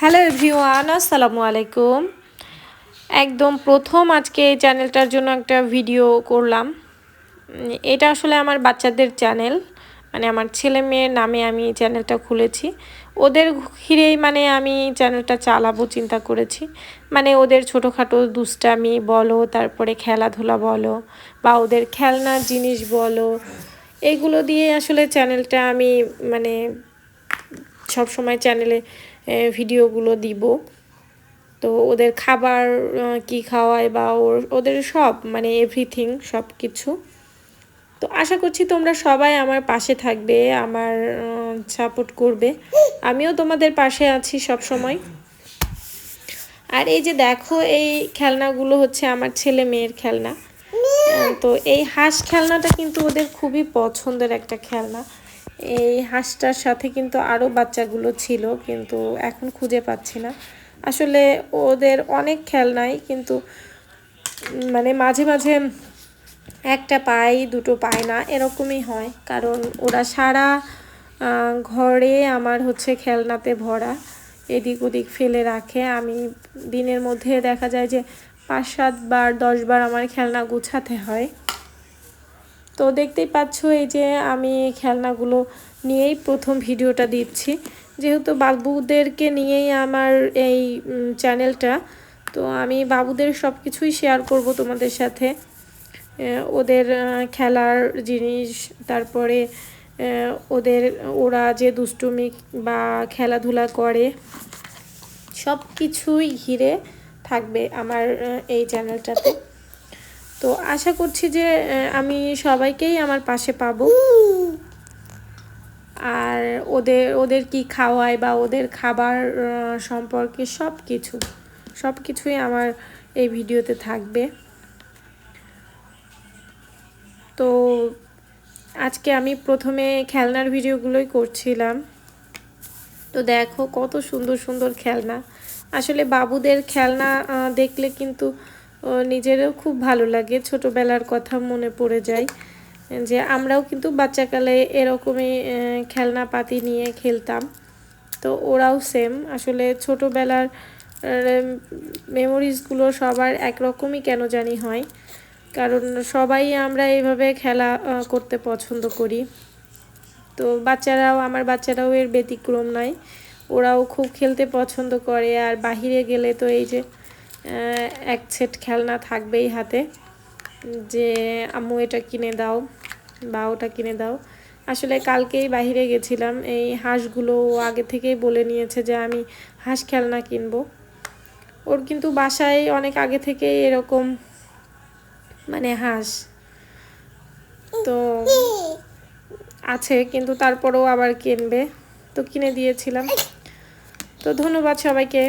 Hello everyone, আসসালামু আলাইকুম। একদম প্রথম আজকে এই চ্যানেলটার জন্য একটা ভিডিও করলাম। এটা আসলে আমার বাচ্চাদের চ্যানেল মানে আমার ছেলে মেয়ের নামে আমি এই চ্যানেলটা খুলেছি। ওদের ঘিরেই মানে আমি চ্যানেলটা চালাবো, চিন্তা করেছি। মানে ওদের ছোটোখাটো দুষ্টামি বলো, তারপরে খেলাধুলা বলো, বা ওদের খেলনার জিনিস বলো এইগুলো দিয়ে আসলে চ্যানেলটা আমি মানে সব সময় চ্যানেলে ভিডিওগুলো দিব। তো ওদের খাবার কি খাওয়ায় বা ওর ওদের সব মানে এভরিথিং সব কিছু তো আশা করছি তোমরা সবাই আমার পাশে থাকবে আমার সাপোর্ট করবে। আমিও তোমাদের পাশে আছি সব সময় আর এই যে দেখো এই খেলনাগুলো হচ্ছে আমার ছেলে মেয়ের খেলনা। তো এই হাঁস খেলনাটা কিন্তু ওদের খুবই পছন্দের একটা খেলনা। এই হাঁসটার সাথে কিন্তু আরও বাচ্চাগুলো ছিল, কিন্তু এখন খুঁজে পাচ্ছি না। আসলে ওদের অনেক খেলনাই কিন্তু মানে মাঝে মাঝে একটা পাই, দুটো পায় না, এরকমই হয়। কারণ ওরা সারা ঘরে আমার হচ্ছে খেলনাতে ভরা, এদিক ওদিক ফেলে রাখে। আমি দিনের মধ্যে দেখা যায় যে পাঁচ সাতবার, দশবার আমার খেলনা গুছাতে হয়। তো দেখতেই পাচ্ছ এই যে আমি খেলনাগুলো নিয়েই প্রথম ভিডিওটা দিচ্ছি। যেহেতু বাবুদেরকে নিয়েই আমার এই চ্যানেলটা, তো আমি বাবুদের সব কিছুই শেয়ার করব তোমাদের সাথে। ওদের খেলার জিনিস, তারপরে ওদের, ওরা যে দুষ্টুমি বা খেলাধুলা করে সব কিছুই ঘিরে থাকবে আমার এই চ্যানেলটাতে। তো আশা করছি যে আমি সবাইকেই আমার পাশে পাবো। আর ওদের ওদের কি খাওয়ায় বা ওদের খাবার সম্পর্কে সব কিছু সব কিছুই আমার এই ভিডিওতে থাকবে। তো আজকে আমি প্রথমে খেলনার ভিডিওগুলোই করছিলাম। তো দেখো কত সুন্দর সুন্দর খেলনা। আসলে বাবুদের খেলনা দেখলে কিন্তু নিজেরও খুব ভালো লাগে। ছোটবেলার কথা মনে পড়ে যায় যে আমরাও কিন্তু বাচ্চাকালে এরকমই আহ, খেলনাপাতি নিয়ে খেলতাম। তো ওরাও সেম আসলে ছোটোবেলার মেমোরিজগুলো সবার একরকমই কেন জানি হয়। কারণ সবাই আমরা এইভাবে খেলা করতে পছন্দ করি। তো বাচ্চারাও আমার বাচ্চারাও এর ব্যতিক্রম নয় ওরাও খুব খেলতে পছন্দ করে। আর বাহিরে গেলে তো এই যে এক সেট খেলনা থাকবেই হাতে। যে, আম্মু, এটা কিনে দাও বা ওটা কিনে দাও। আসলে কালকেই বাইরে গেছিলাম। এই হাঁসগুলো আগে থেকেই বলে নিয়েছে যে, আমি হাঁস খেলনা কিনবো। ওর কিন্তু বাসায় অনেক আগে থেকেই এরকম মানে হাঁস। তো আছে, কিন্তু তারপরেও আবার কিনবে। তো কিনে দিয়েছিলাম। তো ধন্যবাদ সবাইকে।